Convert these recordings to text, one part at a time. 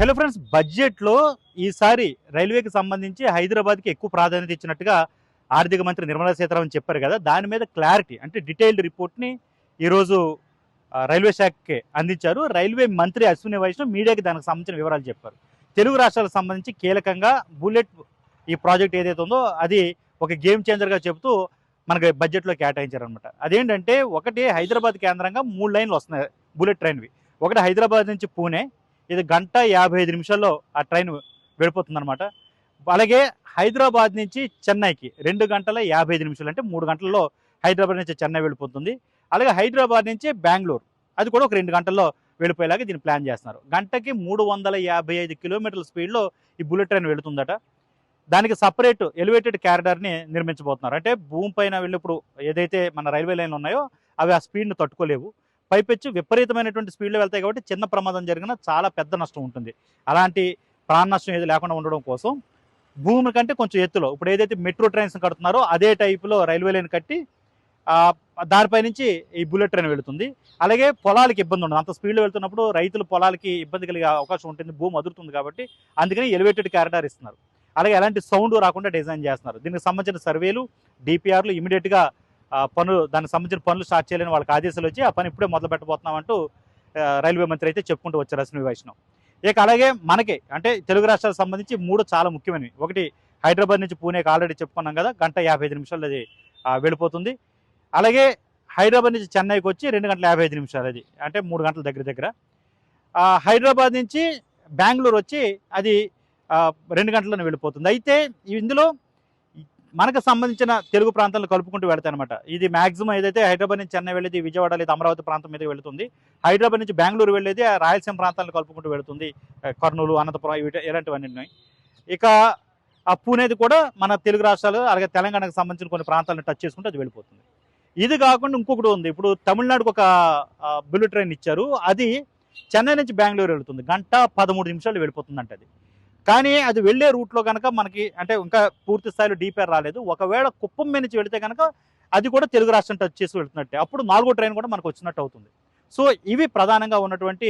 Hello friends బడ్జెట్లో ఈసారి రైల్వేకి సంబంధించి హైదరాబాద్కి ఎక్కువ ప్రాధాన్యత ఇచ్చినట్టుగా ఆర్థిక మంత్రి నిర్మలా సీతారామన్ చెప్పారు కదా దాని మీద క్లారిటీ అంటే డీటెయిల్డ్ రిపోర్ట్ని ఈరోజు రైల్వే శాఖకి అందించారు. రైల్వే మంత్రి అశ్విని వైష్ణవ్ మీడియాకి దానికి సంబంధించిన వివరాలు చెప్పారు. తెలుగు రాష్ట్రాలకు సంబంధించి కీలకంగా బుల్లెట్ ఈ ప్రాజెక్ట్ ఏదైతే ఉందో అది ఒక గేమ్ చేంజర్గా చెబుతూ మనకి బడ్జెట్లో కేటాయించారనమాట అదేంటంటే ఒకటి హైదరాబాద్ కేంద్రంగా మూడు లైన్లు వస్తున్నాయి బుల్లెట్ ట్రైన్వి. ఒకటి హైదరాబాద్ నుంచి పూణే ఇది గంట యాభై ఐదు నిమిషాల్లో ఆ ట్రైన్ వెళ్ళిపోతుంది అనమాట అలాగే హైదరాబాద్ నుంచి చెన్నైకి రెండు గంటల యాభై ఐదు నిమిషాలు అంటే మూడు గంటల్లో హైదరాబాద్ నుంచి చెన్నై వెళ్ళిపోతుంది. అలాగే హైదరాబాద్ నుంచి బెంగళూరు అది కూడా ఒక రెండు గంటల్లో వెళ్ళిపోయేలాగా దీన్ని ప్లాన్ చేస్తున్నారు. గంటకి మూడు వందల యాభై ఐదు కిలోమీటర్ల స్పీడ్లో ఈ బుల్లెట్ ట్రైన్ వెళుతుందట. దానికి సపరేట్ ఎలివేటెడ్ క్యారిడార్ని నిర్మించబోతున్నారు. అంటే భూమి పైన వెళ్ళినప్పుడు ఏదైతే మన రైల్వే లైన్లు ఉన్నాయో అవి ఆ స్పీడ్ని తట్టుకోలేవు. పైపెచ్చు విపరీతమైనటువంటి స్పీడ్లో వెళ్తాయి కాబట్టి చిన్న ప్రమాదం జరిగినా చాలా పెద్ద నష్టం ఉంటుంది. అలాంటి ప్రాణ నష్టం ఏది లేకుండా ఉండడం కోసం భూమి కంటే కొంచెం ఎత్తులో ఇప్పుడు ఏదైతే మెట్రో ట్రైన్స్ కడుతున్నారో అదే టైపులో రైల్వే లైన్ కట్టి దానిపై నుంచి ఈ బుల్లెట్ ట్రైన్ వెళుతుంది. అలాగే పొలాలకి ఇబ్బంది ఉండదు. అంత స్పీడ్లో వెళ్తున్నప్పుడు రైతులు పొలాలకి ఇబ్బంది కలిగే అవకాశం ఉంటుంది. భూమి అదురుతుంది కాబట్టి అందుకని ఎలివేటెడ్ క్యారిడార్ ఇస్తున్నారు. అలాగే ఎలాంటి సౌండ్ రాకుండా డిజైన్ చేస్తున్నారు. దీనికి సంబంధించిన సర్వేలు డిపిఆర్లు ఇమీడియట్గా పనులు దానికి సంబంధించిన పనులు స్టార్ట్ చేయలేని వాళ్ళకి ఆదేశాలు వచ్చి ఆ పని ఇప్పుడే మొదలు పెట్టబోతున్నామంటూ రైల్వే మంత్రి అయితే చెప్పుకుంటూ వచ్చారు అశ్విని వైష్ణవ్. ఇక అలాగే మనకి అంటే తెలుగు రాష్ట్రాలకు సంబంధించి మూడు చాలా ముఖ్యమైనవి. ఒకటి హైదరాబాద్ నుంచి పూణేకి ఆల్రెడీ చెప్పుకున్నాం కదా గంట యాభై ఐదు నిమిషాలు అది వెళ్ళిపోతుంది. అలాగే హైదరాబాద్ నుంచి చెన్నైకి వచ్చి రెండు గంటల యాభై ఐదు నిమిషాలు అది అంటే మూడు గంటల దగ్గర దగ్గర. హైదరాబాద్ నుంచి బెంగళూరు వచ్చి అది రెండు గంటలను వెళ్ళిపోతుంది. అయితే ఇందులో మనకు సంబంధించిన తెలుగు ప్రాంతాలను కలుపుకుంటూ వెళ్తాయి అనమాట ఇది మాక్సిమం ఏదైతే హైదరాబాద్ నుంచి చెన్నై వెళ్ళేది విజయవాడ లేదా అమరావతి ప్రాంతం మీద వెళుతుంది. హైదరాబాద్ నుంచి బెంగళూరు వెళ్ళేది రాయలసీమ ప్రాంతాలను కలుపుకుంటూ వెళుతుంది. కర్నూలు అనంతపురం ఇలాంటివన్నీ. ఉన్నాయి ఇక ఆ అనేది కూడా మన తెలుగు రాష్ట్రాలు అలాగే తెలంగాణకు సంబంధించిన కొన్ని ప్రాంతాలను టచ్ చేసుకుంటూ అది వెళ్ళిపోతుంది. ఇది కాకుండా ఇంకొకటి ఉంది. ఇప్పుడు తమిళనాడుకు ఒక బుల్లెట్ ట్రైన్ ఇచ్చారు. అది చెన్నై నుంచి బెంగళూరు వెళుతుంది. గంట పదమూడు నిమిషాలు వెళ్ళిపోతుందంట అది. కానీ అది వెళ్ళే రూట్లో కనుక మనకి అంటే ఇంకా పూర్తి స్థాయిలో డీపేర్ రాలేదు. ఒకవేళ కుప్పం మీద నుంచి వెళితే కనుక అది కూడా తెలుగు రాష్ట్రం టచ్ చేసి వెళ్తున్నట్టే. అప్పుడు నాలుగో ట్రైన్ కూడా మనకు వచ్చినట్టు అవుతుంది. సో ఇవి ప్రధానంగా ఉన్నటువంటి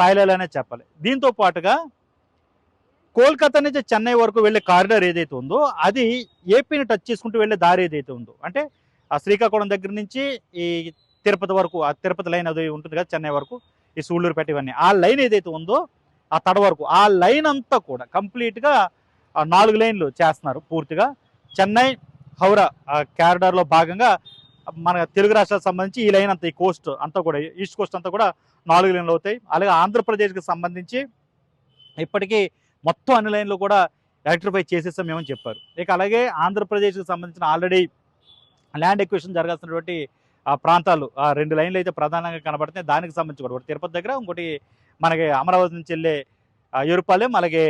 తాయిలాలు చెప్పాలి. దీంతో పాటుగా కోల్కతా నుంచి చెన్నై వరకు వెళ్ళే కారిడార్ ఏదైతే ఉందో అది ఏపీని టచ్ చేసుకుంటూ వెళ్ళే దారి ఏదైతే ఉందో అంటే ఆ శ్రీకాకుళం దగ్గర నుంచి ఈ తిరుపతి వరకు ఆ తిరుపతి లైన్ అది ఉంటుంది కదా చెన్నై వరకు ఈ సూళ్ళూరుపేట ఇవన్నీ. ఆ లైన్ ఏదైతే ఉందో ఆ తడ వరకు. ఆ లైన్ అంతా కూడా కంప్లీట్గా ఆ నాలుగు లైన్లు చేస్తున్నారు పూర్తిగా. చెన్నై హౌరా ఆ క్యారిడార్లో భాగంగా మన తెలుగు రాష్ట్రాలకు సంబంధించి ఈ లైన్ అంతా ఈ కోస్ట్ అంతా కూడా ఈస్ట్ కోస్ట్ అంతా కూడా నాలుగు లైన్లు అవుతాయి. అలాగే ఆంధ్రప్రదేశ్కి సంబంధించి ఇప్పటికీ మొత్తం అన్ని లైన్లు కూడా ఎలక్ట్రిఫై చేసేసామేమని చెప్పారు. ఇక అలాగే ఆంధ్రప్రదేశ్కి సంబంధించిన ఆల్రెడీ ల్యాండ్ ఎక్విషన్ జరగాల్సినటువంటి ఆ ప్రాంతాలు ఆ రెండు లైన్లు అయితే ప్రధానంగా కనబడుతున్నాయి. దానికి సంబంధించి కూడా ఒకటి తిరుపతి దగ్గర ఇంకోటి మనకి అమరావతి నుంచి వెళ్ళే ఎరుపాలెం అలాగే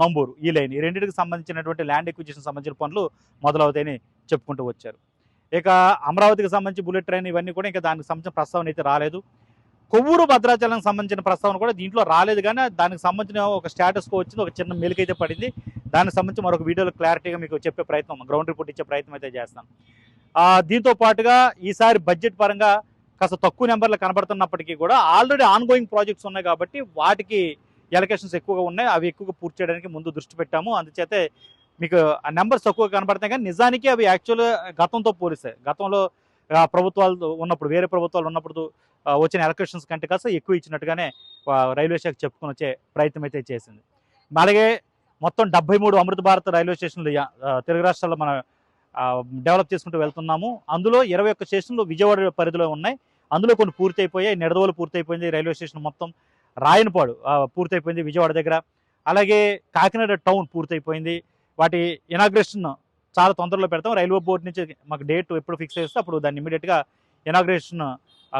నంబూరు ఈ లైన్ ఈ రెండింటికి సంబంధించినటువంటి ల్యాండ్ ఎక్విజిషన్ సంబంధించిన పనులు మొదలవుతాయని చెప్పుకుంటూ వచ్చారు. ఇక అమరావతికి సంబంధించి బుల్లెట్ ట్రైన్ ఇవన్నీ కూడా ఇంకా దానికి సంబంధించిన ప్రస్తావన అయితే రాలేదు. కొవ్వూరు భద్రాచలం సంబంధించిన ప్రస్తావన కూడా దీంట్లో రాలేదు కానీ దానికి సంబంధించిన ఒక స్టేటస్కో వచ్చింది ఒక చిన్న మెలిక అయితే పడింది. దానికి సంబంధించి మరొక వీడియోలో క్లారిటీగా మీకు చెప్పే ప్రయత్నం గ్రౌండ్ రిపోర్ట్ ఇచ్చే ప్రయత్నం అయితే చేస్తాం. దీంతో పాటుగా ఈసారి బడ్జెట్ పరంగా కాస్త తక్కువ నెంబర్లు కనబడుతున్నప్పటికీ కూడా ఆల్రెడీ ఆన్ గోయింగ్ ప్రాజెక్ట్స్ ఉన్నాయి కాబట్టి వాటికి ఎలకేషన్స్ ఎక్కువగా ఉన్నాయి. అవి ఎక్కువగా పూర్తి చేయడానికి ముందు దృష్టి పెట్టాము. అందుచేతే మీకు ఆ నెంబర్స్ తక్కువ కనబడతాయి కానీ నిజానికి అవి యాక్చువల్గా గతంతో పోలిస్తాయి గతంలో ప్రభుత్వాలు ఉన్నప్పుడు వేరే ప్రభుత్వాలు ఉన్నప్పుడు వచ్చిన ఎలక్ట్రిషన్స్ కంటే కాస్త ఎక్కువ ఇచ్చినట్టుగానే రైల్వే శాఖ చెప్పుకుని వచ్చే ప్రయత్నం అయితే చేసింది. అలాగే మొత్తం డెబ్బై మూడు అమృత భారత్ రైల్వే స్టేషన్లు తెలుగు రాష్ట్రాల్లో మనం డెవలప్ చేసుకుంటూ వెళ్తున్నాము. అందులో ఇరవై ఒక్క స్టేషన్లు విజయవాడ పరిధిలో ఉన్నాయి. అందులో కొన్ని పూర్తయిపోయాయి నిడదవోలు పూర్తి అయిపోయింది రైల్వే స్టేషన్ మొత్తం. రాయనపాడు పూర్తయిపోయింది విజయవాడ దగ్గర. అలాగే కాకినాడ టౌన్ పూర్తయిపోయింది. వాటి ఇనాగ్రేషన్ చాలా తొందరలో పెడతాం. రైల్వే బోర్డు నుంచి మాకు డేట్ ఎప్పుడు ఫిక్స్ చేస్తే అప్పుడు దాన్ని ఇమీడియట్గా ఇనాగ్రేషన్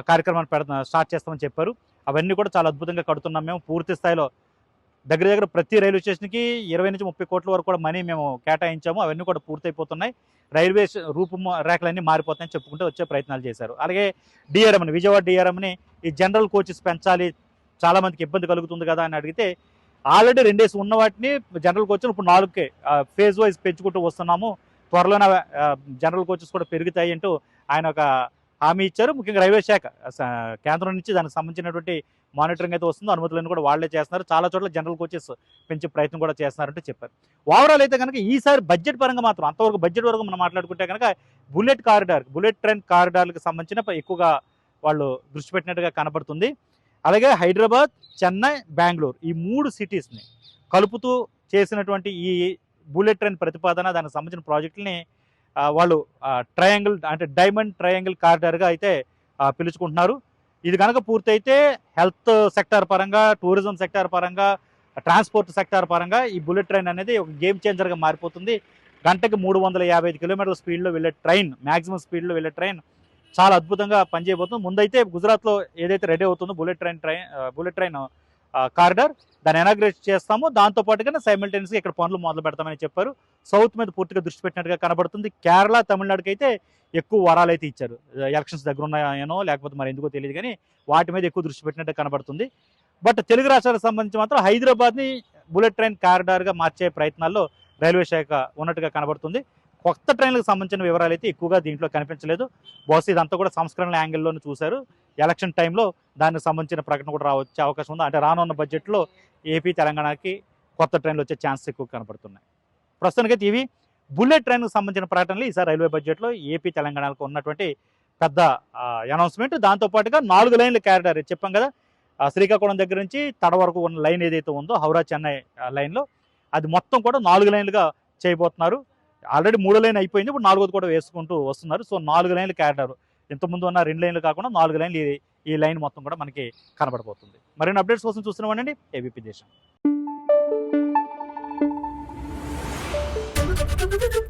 కార్యక్రమాన్ని పెడతా స్టార్ట్ చేస్తామని చెప్పారు. అవన్నీ కూడా చాలా అద్భుతంగా కడుతున్నాం మేము. పూర్తి స్థాయిలో దగ్గర దగ్గర ప్రతి రైల్వే స్టేషన్కి ఇరవై నుంచి ముప్పై కోట్ల వరకు కూడా మనీ మేము కేటాయించాము. అవన్నీ కూడా పూర్తయిపోతున్నాయి. రైల్వే రూపు రేఖలన్నీ మారిపోతాయని చెప్పుకుంటూ వచ్చే ప్రయత్నాలు చేశారు. అలాగే డిఆర్ఎంని విజయవాడ డిఆర్ఎంని ఈ జనరల్ కోచెస్ పెంచాలి చాలామందికి ఇబ్బంది కలుగుతుంది కదా అని అడిగితే ఆల్రెడీ రెండేసి ఉన్న వాటిని జనరల్ కోచెస్ ఇప్పుడు నాలుగుకే ఫేజ్ వైజ్ పెంచుకుంటూ వస్తున్నాము. త్వరలోనే జనరల్ కోచెస్ కూడా పెరుగుతాయి అంటూ ఆయన ఒక హామీ ఇచ్చారు. ముఖ్యంగా రైల్వే శాఖ కేంద్రం నుంచి దానికి సంబంధించినటువంటి మానిటరింగ్ అయితే వస్తుందో. అనుమతులను కూడా వాళ్ళే చేస్తున్నారు. చాలా చోట్ల జనరల్ కోచెస్ పెంచే ప్రయత్నం కూడా చేస్తున్నారంటే చెప్పారు. ఓవరాల్ అయితే కనుక ఈసారి బడ్జెట్ పరంగా మాత్రం అంతవరకు బడ్జెట్ వరకు మనం మాట్లాడుకుంటే కనుక బుల్లెట్ కారిడార్ బుల్లెట్ ట్రైన్ కారిడార్లకు సంబంధించిన ఎక్కువగా వాళ్ళు దృష్టి పెట్టినట్టుగా కనబడుతుంది. అలాగే హైదరాబాద్ చెన్నై బెంగళూరు ఈ మూడు సిటీస్ని కలుపుతూ చేసినటువంటి ఈ బుల్లెట్ ట్రైన్ ప్రతిపాదన దానికి సంబంధించిన ప్రాజెక్టుని వాళ్ళు ట్రయాంగిల్ అంటే డైమండ్ ట్రయాంగిల్ కారిడార్గా అయితే పిలుచుకుంటున్నారు. ఇది కనుక పూర్తయితే హెల్త్ సెక్టార్ పరంగా టూరిజం సెక్టార్ పరంగా ట్రాన్స్పోర్ట్ సెక్టార్ పరంగా ఈ బుల్లెట్ ట్రైన్ అనేది ఒక గేమ్ చేంజర్గా మారిపోతుంది. గంటకి మూడు వందల యాభై ఐదు కిలోమీటర్ల స్పీడ్లో వెళ్ళే ట్రైన్ మ్యాక్సిమం స్పీడ్లో వెళ్ళే ట్రైన్ చాలా అద్భుతంగా పనిచేయబోతుంది. ముందైతే గుజరాత్లో ఏదైతే రెడీ అవుతుందో bullet train train bullet train corridor దాన్ని ఎనాగ్రేట్ చేస్తాము. దాంతోపాటుగానే సైమిల్టేనియస్గా ఇక్కడ పనులు మొదలు పెడతామని చెప్పారు. సౌత్ మీద పూర్తిగా దృష్టి పెట్టినట్టుగా కనబడుతుంది. కేరళ తమిళనాడుకి అయితే ఎక్కువ వరాలు అయితే ఇచ్చారు. ఎలక్షన్స్ దగ్గర ఉన్నాయనో లేకపోతే మరి ఎందుకో తెలియదు కానీ వాటి మీద ఎక్కువ దృష్టి పెట్టినట్టు కనబడుతుంది. బట్ తెలుగు రాష్ట్రాలకు సంబంధించి మాత్రం హైదరాబాద్ని బుల్లెట్ ట్రైన్ కారిడార్గా మార్చే ప్రయత్నాల్లో రైల్వే శాఖ ఉన్నట్టుగా కనబడుతుంది. కొత్త ట్రైన్లకు సంబంధించిన వివరాలు అయితే ఎక్కువగా దీంట్లో కనిపించలేదు. బహుశా ఇదంతా కూడా సంస్కరణల యాంగిల్లోనే చూశారు. ఎలక్షన్ టైంలో దానికి సంబంధించిన ప్రకటన కూడా రావచ్చే అవకాశం ఉంది. అంటే రానున్న బడ్జెట్లో ఏపీ తెలంగాణకి కొత్త ట్రైన్లు వచ్చే ఛాన్సెస్ ఎక్కువ కనబడుతున్నాయి. ప్రస్తుతానికైతే ఇవి బుల్లెట్ ట్రైన్కు సంబంధించిన ప్రకటనలు ఈసారి రైల్వే బడ్జెట్లో ఏపీ తెలంగాణకు ఉన్నటువంటి పెద్ద అనౌన్స్మెంట్. దాంతోపాటుగా నాలుగు లైన్లు క్యారిడార్ చెప్పాం కదా. శ్రీకాకుళం దగ్గర నుంచి తడ వరకు ఉన్న లైన్ ఏదైతే ఉందో హౌరా చెన్నై లైన్లో. అది మొత్తం కూడా నాలుగు లైన్లుగా చేయబోతున్నారు. ఆల్రెడీ మూడో లైన్ అయిపోయింది. ఇప్పుడు నాలుగోది కూడా వేసుకుంటూ వస్తున్నారు. సో నాలుగు లైన్లు క్యారిడార్ ఇంతకుముందు ఉన్న రెండు లైన్లు కాకుండా నాలుగు లైన్లు ఈ- లైన్ మొత్తం కూడా మనకి కనబడబోతుంది మరిన్ని అప్డేట్స్ కోసం చూస్తున్నామండి? ఏబీపీ దేశం. Thank you.